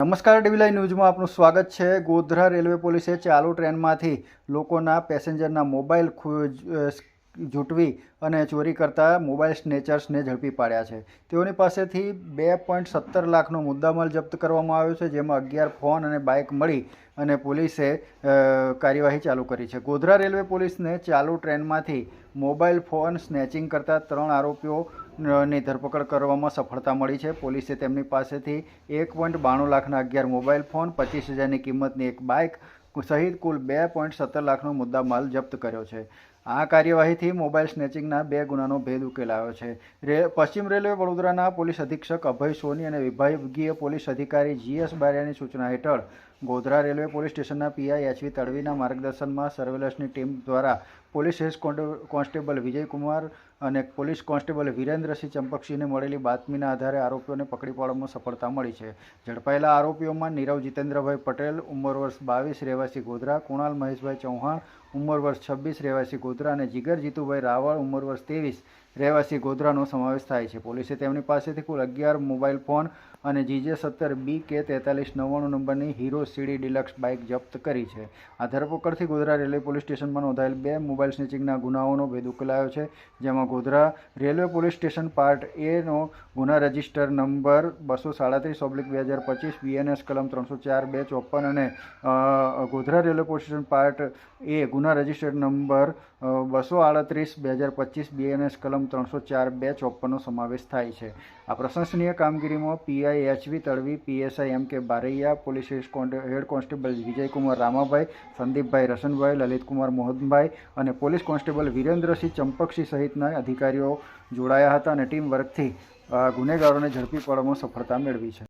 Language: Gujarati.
નમસ્કાર ડીવીલાઈ ન્યૂઝમાં આપનું સ્વાગત છે. ગોધરા રેલવે પોલીસે ચાલુ ટ્રેનમાંથી લોકોના પેસેન્જરના મોબાઈલ જૂંટવી અને ચોરી કરતા મોબાઈલ સ્નેચર્સને ઝડપી પાડ્યા છે. તેઓની પાસેથી બે પોઈન્ટ સત્તર લાખનો મુદ્દામાલ જપ્ત કરવામાં આવ્યો છે, જેમાં અગિયાર ફોન અને બાઇક મળી અને પોલીસે કાર્યવાહી ચાલુ કરી છે. ગોધરા રેલવે પોલીસને ચાલુ ટ્રેનમાંથી મોબાઈલ ફોન સ્નેચિંગ કરતા ત્રણ આરોપીઓ ની ધરપકડ કરવામાં સફળતા મળી છે. પોલીસે તેમની પાસેથી એક પોઈન્ટ બાણું લાખના અગિયાર મોબાઈલ ફોન, પચીસ હજારની કિંમતની એક બાઇક સહિત કુલ બે પોઈન્ટ સત્તર લાખનો મુદ્દામાલ જપ્ત કર્યો છે. આ કાર્યવાહીથી મોબાઈલ સ્નેચિંગના બે ગુનાનો ભેદ ઉકેલાયો છે. પશ્ચિમ રેલવે વડોદરાના પોલીસ અધિક્ષક અભય સોની અને વિભાગીય પોલીસ અધિકારી જીએસ બારિયાની સૂચના હેઠળ ગોધરા રેલવે પોલીસ સ્ટેશનના પીઆઈ એચવી તડવીના માર્ગદર્શનમાં સર્વેલન્સની ટીમ દ્વારા police head constable- constable Vijaykumar અને પોલીસ કોન્સ્ટેબલ વિરેન્દ્રસિંહ ચંપકસિંહને મળેલી બાતમીના આધારે આરોપીઓને પકડી પાડવામાં સફળતા મળી છે. ઝડપાયેલા આરોપીઓમાં નીરવ જીતેન્દ્રભાઈ પટેલ, ઉંમર વર્ષ બાવીસ, રહેવાસી ગોધરા, કુણાલ મહેશભાઈ ચૌહાણ, ઉંમર વર્ષ છવ્વીસ, રહેવાસી ગોધરા અને જીગર. જીતુભાઈ રાવળ ઉંમર વર્ષ ત્રેવીસ. રહેવાસી ગોધરાનો સમાવેશ થાય છે. પોલીસે તેમની પાસેથી કુલ અગિયાર મોબાઈલ ફોન અને જીજે સત્તર બી કે તેતાલીસ નવ્વાણું નંબરની હીરો સીડી ડિલક્સ બાઇક જપ્ત કરી છે. આ ધરપકડથી ગોધરા રેલવે પોલીસ સ્ટેશનમાં નોંધાયેલ બે મોબાઈલ સ્નેચિંગના ગુનાઓનો ભેદ ઉકેલાયો છે, જેમાં Godhra railway police station part એનો ગુના રજિસ્ટર નંબર બસો સાડત્રીસ ઓબ્લિક બે હજાર પચીસ, બીએનએસ કલમ ત્રણસો ચાર બે ચોપન અને Godhra railway police station part A ગુના રજિસ્ટર નંબર બસો આડત્રીસ, બે હજાર પચીસ બીએનએસ કલમ ત્રણસો ચાર, બે ચોપ્પનનો સમાવેશ થાય છે. આ પ્રશંસનીય કામગીરીમાં PI H V Tadvi PSI M K Baraiya, police head constable Vijaykumar Ramabhai, Sandipbhai Rasanbhai, Lalitkumar Mohanbhai અને પોલીસ કોન્સ્ટેબલ વિરેન્દ્રસિંહ ચંપકસિંહ સહિતના અધિકારીઓ જોડાયા હતા અને ટીમ વર્કથી ગુનેગારોને ઝડપી પાડવામાં સફળતા મેળવી છે.